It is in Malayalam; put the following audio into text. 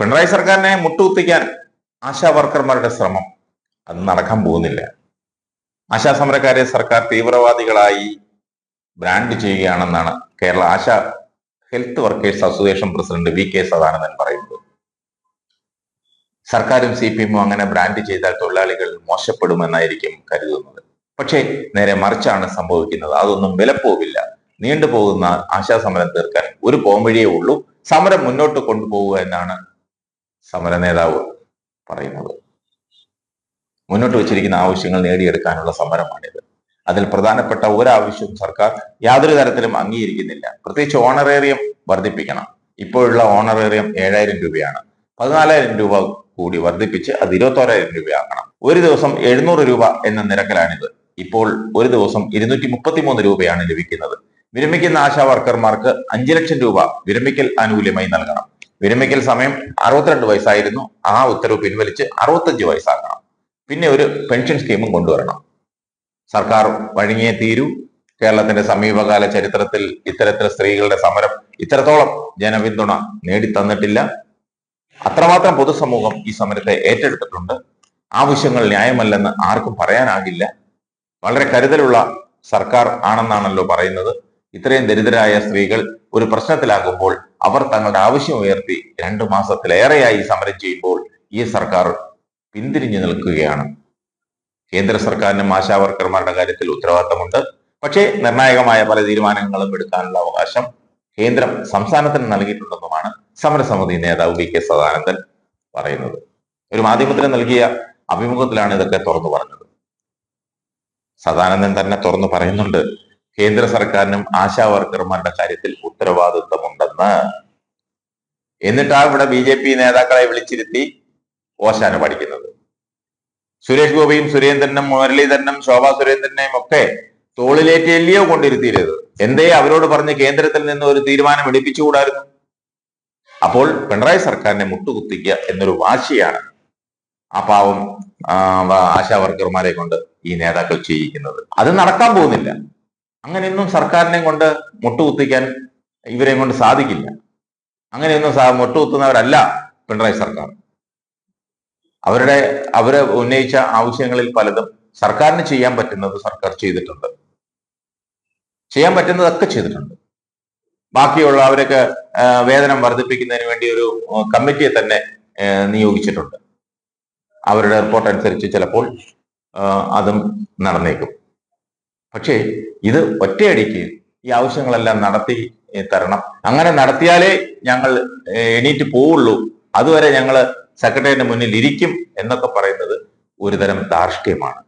പിണറായി സർക്കാരിനെ മുട്ടുകുത്തിക്കാൻ ആശാ വർക്കർമാരുടെ ശ്രമം. അത് നടക്കാൻ പോകുന്നില്ല. ആശാ സമരക്കാരെ സർക്കാർ തീവ്രവാദികളായി brand ചെയ്യുകയാണെന്നാണ് Kerala ASHA health workers association president V K Sadanandan പറയുന്നത്. സർക്കാരും സി പി എമ്മും അങ്ങനെ ബ്രാൻഡ് ചെയ്താൽ തൊഴിലാളികൾ മോശപ്പെടുമെന്നായിരിക്കും കരുതുന്നത്. പക്ഷേ നേരെ മറിച്ചാണ് സംഭവിക്കുന്നത്. അതൊന്നും വിലപ്പോവില്ല. നീണ്ടുപോകുന്ന ആശാ സമരം തീർക്കാൻ ഒരു പോംവഴിയേ ഉള്ളൂ. സമരം മുന്നോട്ട് കൊണ്ടുപോവുക എന്നാണ് സമര നേതാവ് പറയുന്നത്. മുന്നോട്ട് വെച്ചിരിക്കുന്ന ആവശ്യങ്ങൾ നേടിയെടുക്കാനുള്ള സമരമാണിത്. അതിൽ പ്രധാനപ്പെട്ട ഒരാവശ്യവും സർക്കാർ യാതൊരു തരത്തിലും അംഗീകരിക്കുന്നില്ല. പ്രത്യേകിച്ച് ഓണറേറിയം വർദ്ധിപ്പിക്കണം. ഇപ്പോഴുള്ള ഓണറേറിയം ഏഴായിരം രൂപയാണ്. പതിനാലായിരം രൂപ കൂടി വർദ്ധിപ്പിച്ച് അത് ഇരുപത്തോരായിരം രൂപയാക്കണം. ഒരു ദിവസം എഴുന്നൂറ് രൂപ എന്ന നിരക്കിലാണിത്. ഇപ്പോൾ ഒരു ദിവസം ഇരുന്നൂറ്റി മുപ്പത്തിമൂന്ന് രൂപയാണ് ലഭിക്കുന്നത്. വിരമിക്കുന്ന ആശാ വർക്കർമാർക്ക് അഞ്ചു ലക്ഷം രൂപ വിരമിക്കൽ ആനുകൂല്യമായി നൽകണം. വിരമിക്കൽ സമയം അറുപത്തിരണ്ട് വയസ്സായിരുന്നു. ആ ഉത്തരവ് പിൻവലിച്ച് അറുപത്തഞ്ച് വയസ്സാക്കണം പിന്നെ ഒരു പെൻഷൻ സ്കീമും കൊണ്ടുവരണം. സർക്കാർ വഴങ്ങിയേ തീരൂ. കേരളത്തിന്റെ സമീപകാല ചരിത്രത്തിൽ ഇത്തരത്തിൽ സ്ത്രീകളുടെ സമരം ഇത്രത്തോളം ജനപിന്തുണ നേടിത്തന്നിട്ടില്ല. അത്രമാത്രം പൊതുസമൂഹം ഈ സമരത്തെ ഏറ്റെടുത്തിട്ടുണ്ട്. ആവശ്യങ്ങൾ ന്യായമല്ലെന്ന് ആർക്കും പറയാനാകില്ല. വളരെ കരുതലുള്ള സർക്കാർ ആണെന്നാണല്ലോ പറയുന്നത്. ഇത്രയും ദരിദ്രരായ സ്ത്രീകൾ ഒരു പ്രശ്നത്തിലാകുമ്പോൾ അവർ തങ്ങളുടെ ആവശ്യം ഉയർത്തി രണ്ടു മാസത്തിലേറെയായി സമരം ചെയ്യുമ്പോൾ ഈ സർക്കാർ പിന്തിരിഞ്ഞു നിൽക്കുകയാണ്. കേന്ദ്ര സർക്കാരിനും ആശാവർക്കർമാരുടെ കാര്യത്തിൽ ഉത്തരവാദിത്തമുണ്ട്. പക്ഷേ നിർണായകമായ പല തീരുമാനങ്ങളും എടുക്കാനുള്ള അവകാശം കേന്ദ്രം സംസ്ഥാനത്തിന് നൽകിയിട്ടുണ്ടെന്നുമാണ് സമരസമിതി നേതാവ് വി കെ സദാനന്ദൻ പറയുന്നത്. ഒരു മാധ്യമത്തിന് നൽകിയ അഭിമുഖത്തിലാണ് ഇതൊക്കെ തുറന്നു പറഞ്ഞത്. സദാനന്ദൻ തന്നെ തുറന്നു പറയുന്നുണ്ട്. കേന്ദ്ര സർക്കാരിനും ആശാ വർക്കർമാരുടെ കാര്യത്തിൽ ഉത്തരവാദിത്വമുണ്ടെന്ന്. എന്നിട്ടാ ഇവിടെ ബി ജെ പി നേതാക്കളെ വിളിച്ചിരുത്തി ഓശാന പഠിക്കുന്നത്. സുരേഷ് ഗോപിയും സുരേന്ദ്രനും മുരളീധരനും ശോഭാ സുരേന്ദ്രനെയും ഒക്കെ തോളിലേറ്റിയല്ലയോ കൊണ്ടിരുത്തിയിരുന്നത്. എന്തേ അവരോട് പറഞ്ഞ് കേന്ദ്രത്തിൽ നിന്ന് ഒരു തീരുമാനം എടുപ്പിച്ചുകൂടായിരുന്നു? അപ്പോൾ പിണറായി സർക്കാരിനെ മുട്ടുകുത്തിക്കുക എന്നൊരു വാശിയാണ് ആ പാവം ആശാ വർക്കർമാരെ കൊണ്ട് ഈ നേതാക്കൾ ചെയ്യിക്കുന്നത്. അത് നടക്കാൻ പോകുന്നില്ല. അങ്ങനെയൊന്നും സർക്കാരിനെ കൊണ്ട് മുട്ടുകുത്തിക്കാൻ ഇവരെ കൊണ്ട് സാധിക്കില്ല. അങ്ങനെയൊന്നും മുട്ടുകുത്തുന്നവരല്ല പിണറായി സർക്കാർ. അവരുടെ അവരെ ഉന്നയിച്ച ആവശ്യങ്ങളിൽ പലതും സർക്കാരിന് ചെയ്യാൻ പറ്റുന്നത് സർക്കാർ ചെയ്തിട്ടുണ്ട്. ചെയ്യാൻ പറ്റുന്നതൊക്കെ ചെയ്തിട്ടുണ്ട്. ബാക്കിയുള്ള അവരൊക്കെ വേതനം വർദ്ധിപ്പിക്കുന്നതിന് വേണ്ടി ഒരു കമ്മിറ്റിയെ തന്നെ നിയോഗിച്ചിട്ടുണ്ട്. അവരുടെ റിപ്പോർട്ട് അനുസരിച്ച് ചിലപ്പോൾ അതും നടന്നേക്കും. പക്ഷേ ഇത് ഒറ്റയടിക്ക് ഈ ആവശ്യങ്ങളെല്ലാം നടത്തി തരണം. അങ്ങനെ നടത്തിയാലേ ഞങ്ങൾ എണീറ്റ് പോവുള്ളൂ. അതുവരെ ഞങ്ങൾ സെക്രട്ടറിയുടെ മുന്നിൽ ഇരിക്കും എന്നൊക്കെ പറയുന്നത് ഒരുതരം ധാർഷ്ട്യമാണ്.